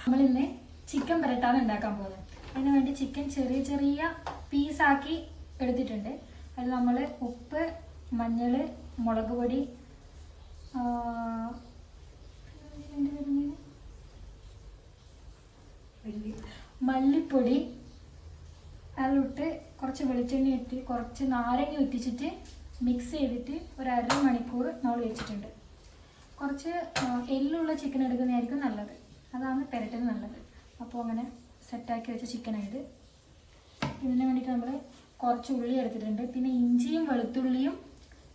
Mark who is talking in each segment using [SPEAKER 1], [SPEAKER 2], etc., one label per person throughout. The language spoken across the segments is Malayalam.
[SPEAKER 1] നമ്മളിന്ന് ചിക്കൻ പരട്ടാണ് ഉണ്ടാക്കാൻ പോകുന്നത് അതിന് വേണ്ടി ചിക്കൻ ചെറിയ ചെറിയ പീസാക്കി എടുത്തിട്ടുണ്ട് അതിൽ നമ്മൾ ഉപ്പ് മഞ്ഞൾ മുളക് പൊടി? മല്ലിപ്പൊടി അതിലിട്ട് കുറച്ച് വെളിച്ചെണ്ണ ഇട്ട് കുറച്ച് നാരങ്ങ ഇട്ടിച്ചിട്ട് മിക്സ് ചെയ്തിട്ട് ഒരു അരമണിക്കൂർ നമ്മൾ വെച്ചിട്ടുണ്ട് കുറച്ച് എല്ലുള്ള ചിക്കൻ എടുക്കുന്നതായിരിക്കും നല്ലത്. അതാണ് പെരട്ടിന് നല്ലത്. അപ്പോൾ അങ്ങനെ സെറ്റാക്കി വെച്ച ചിക്കനായിട്ട് ഇതിന് വേണ്ടിയിട്ട് നമ്മൾ കുറച്ച് ഉള്ളി എടുത്തിട്ടുണ്ട്. പിന്നെ ഇഞ്ചിയും വെളുത്തുള്ളിയും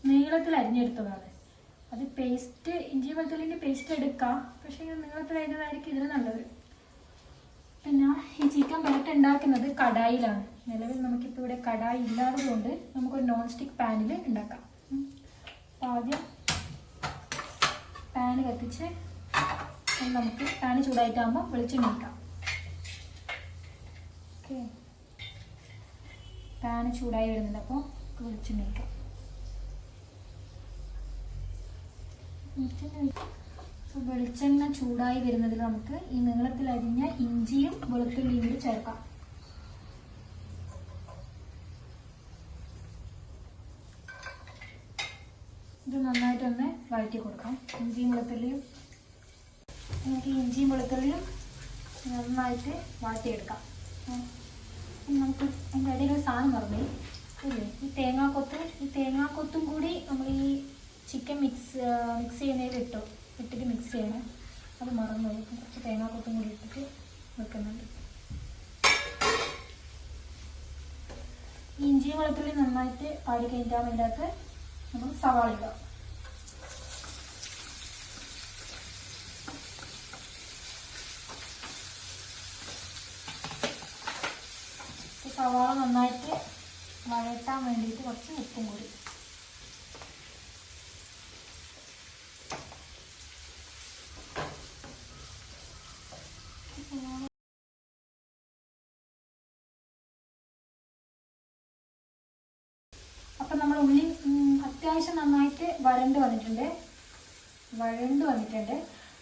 [SPEAKER 1] നീളത്തിൽ അരിഞ്ഞെടുത്തതാണ്. അത് പേസ്റ്റ് ഇഞ്ചിയും വെളുത്തുള്ളിന്റെ പേസ്റ്റ് എടുക്കാം. പക്ഷേ നീളത്തിൽ അരിഞ്ഞതായിരിക്കും ഇതിന് നല്ലത്. പിന്നെ ഈ ചിക്കൻ പെരട്ട് ഉണ്ടാക്കുന്നത് കടായിലാണ്. നിലവിൽ നമുക്കിപ്പോൾ ഇവിടെ കടായി ഇല്ലാത്തതുകൊണ്ട് നമുക്കൊരു നോൺ സ്റ്റിക്ക് പാനിൽ ഉണ്ടാക്കാം. അപ്പോൾ ആദ്യം പാന് കത്തിച്ച് നമുക്ക് പാൻ ചൂടായിട്ടാകുമ്പോൾ വെളിച്ചെണ്ണ ഒഴിക്കാം. ഓക്കെ പാന് ചൂടായി വരുന്നുണ്ട് അപ്പോൾ നമുക്ക് വെളിച്ചെണ്ണ ഒഴിക്കാം. വെളിച്ചെണ്ണ ചൂടായി വരുന്നതിൽ നമുക്ക് ഈ നീളത്തിൽ അരിഞ്ഞ ഇഞ്ചിയും വെളുത്തുള്ളിയും കൂടി ചേർക്കാം. ഇത് നന്നായിട്ടൊന്ന് വഴറ്റി കൊടുക്കാം. ഇഞ്ചിയും വെളുത്തുള്ളിയും നമുക്ക് ഇഞ്ചിയും വെളുത്തുള്ളിയും നന്നായിട്ട് വാട്ടിയെടുക്കാം ഉം. നമുക്ക് അതിന്റെ ഇടയിൽ ഒരു സാധനം മറന്നു ഇല്ലേ? ഈ തേങ്ങാക്കൊത്ത് ഈ തേങ്ങാക്കൊത്തും കൂടി നമ്മൾ ഈ ചിക്കൻ മിക്സ് മിക്സ് ചെയ്യുന്നതിൽ ഇട്ടു. ഇട്ടിട്ട് മിക്സ് ചെയ്യണം. അത് മറന്നു. കുറച്ച് തേങ്ങാക്കൊത്തും കൂടി ഇട്ടിട്ട് വെക്കുന്നുണ്ട്. ഇഞ്ചിയും വെളുത്തുള്ളി നന്നായിട്ട് പാടി കഴിഞ്ഞാൽ അതിന്റെ അകത്ത് നമ്മൾ സവാള ഇടാം സവാള നന്നായിട്ട് വഴട്ടാൻ വേണ്ടിയിട്ട് കുറച്ച് ഉപ്പും കൂടി. അപ്പം നമ്മൾ ഉള്ളി അത്യാവശ്യം നന്നായിട്ട് വരണ്ട് വന്നിട്ടുണ്ട്. വഴണ്ട് വന്നിട്ടുണ്ട്.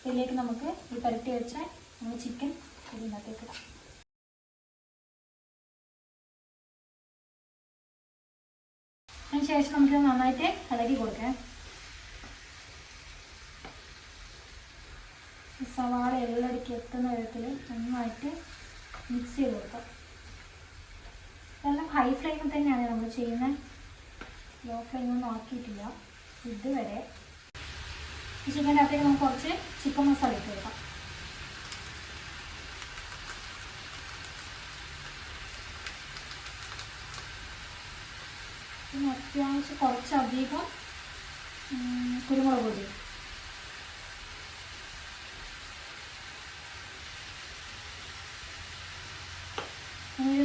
[SPEAKER 1] ഇതിലേക്ക് നമുക്ക് ഈ പരട്ടി വെച്ച നമ്മൾ ചിക്കൻ ഇതിനകത്തേക്ക് അതിനുശേഷം അതിന് ശേഷം നമുക്ക് നന്നായിട്ട് ഇളകി കൊടുക്കാം. സവാള എല്ലടിക്ക് എത്തുന്ന വിധത്തിൽ നന്നായിട്ട് മിക്സ് ചെയ്ത് കൊടുക്കാം. ഇതെല്ലാം ഹൈ ഫ്ലെയിമിൽ തന്നെയാണ് നമ്മൾ ചെയ്യുന്നത്. ലോ ഫ്ലെയിമൊന്നും ആക്കിയിട്ടില്ല ഇതുവരെ ചിക്കന്റെ അകത്തേക്ക് നമുക്ക് കുറച്ച് ചിക്കൻ മസാല ഇട്ട് കൊടുക്കാം. പിന്നെ അത്യാവശ്യം കുറച്ചധികം കുരുമുളക് പൊടി.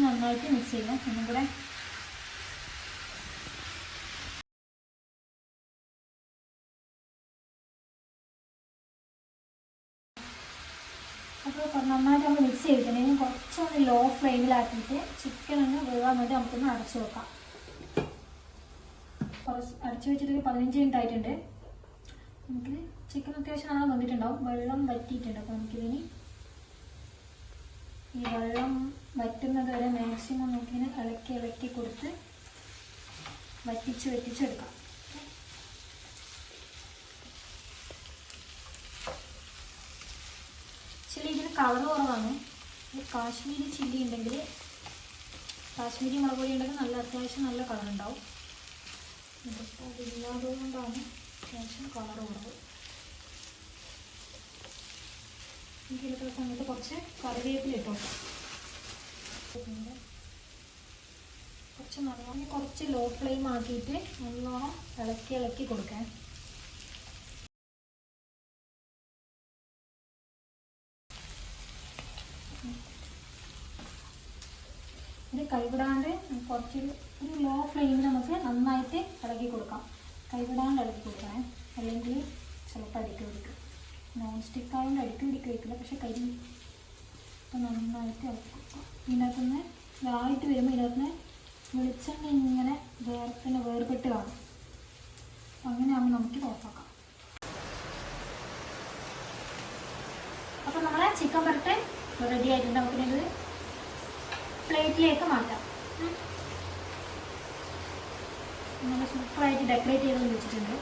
[SPEAKER 1] നന്നായിട്ട് മിക്സ് ചെയ്യാം ഒന്നും കൂടെ അപ്പോൾ നന്നായിട്ട് നമ്മൾ മിക്സ് ചെയ്തിട്ടുണ്ടെങ്കിൽ കുറച്ചൊന്ന് ലോ ഫ്ലെയിമിലാക്കിയിട്ട് ചിക്കൻ ഒന്ന് വേവാൻ വേണ്ടി നമുക്കൊന്ന് അടച്ചു വെക്കാം. കുറച്ച് അടച്ചു വെച്ചിട്ട് ഒരു പതിനഞ്ച് മിനിറ്റ് ആയിട്ടുണ്ട്. നമുക്ക് ചിക്കൻ അത്യാവശ്യം നന്നായി വന്നിട്ടുണ്ടാവും വെള്ളം വറ്റിയിട്ടുണ്ട്. അപ്പോൾ നമുക്കിതിന് ഈ വെള്ളം വറ്റുന്നത് വരെ മാക്സിമം നമുക്കിങ്ങനെ ഇളക്കി ഇളക്കി കൊടുത്ത് വറ്റിച്ച് വറ്റിച്ചെടുക്കാം ചില്ലി ഇതിന് കളർ കുറവാണ്. കാശ്മീരി ചില്ലി ഉണ്ടെങ്കിൽ കാശ്മീരി മുളക് പൊടി ഉണ്ടെങ്കിൽ നല്ല അത്യാവശ്യം നല്ല കളർ ഉണ്ടാവും. ഇതിപ്പോൾ അത്യാവശ്യം കളർ കുറവ്. എനിക്ക് സമയത്ത് കുറച്ച് കറിവേപ്പില ഇട്ടോ കുറച്ച് നല്ലോണം കുറച്ച് ലോ ഫ്ലെയിം ആക്കിയിട്ട് നല്ലോണം ഇളക്കി ഇളക്കി കൊടുക്കാൻ ഇത് കൈവിടാണ്ട് കുറച്ചൊരു ഒരു ലോ ഫ്ലെയിമിൽ നമുക്ക് നന്നായിട്ട് ഇളകി കൊടുക്കാം. കൈവിടാണ്ട് ഇളകി കൊടുക്കണേ. അല്ലെങ്കിൽ ചിലപ്പോൾ അടിക്ക് പിടിക്കും നോൺ സ്റ്റിക്ക് ആയതുകൊണ്ട് അടിക്ക് പിടിക്ക് വയ്ക്കില്ല പക്ഷെ കരി ഇപ്പം നന്നായിട്ട് ഇളക്കി കൊടുക്കാം. ഇതിനകത്തുനിന്ന് ഇതായിട്ട് വരുമ്പോൾ ഇതിനകത്തുനിന്ന് വെളിച്ചെണ്ണ ഇങ്ങനെ വേർപ്പിന് വേർപെട്ട് കാണും. അങ്ങനെയാകുമ്പോൾ നമുക്ക് ഓഫാക്കാം ചിക്കൻ പരട്ടെ റെഡി ആയിട്ടുണ്ട്. നമുക്കിത് പ്ലേറ്റിലേക്ക് മാറ്റാം. സൂപ്പറായിട്ട് ഡെക്കറേറ്റ് ചെയ്ത് വെച്ചിട്ടുണ്ട്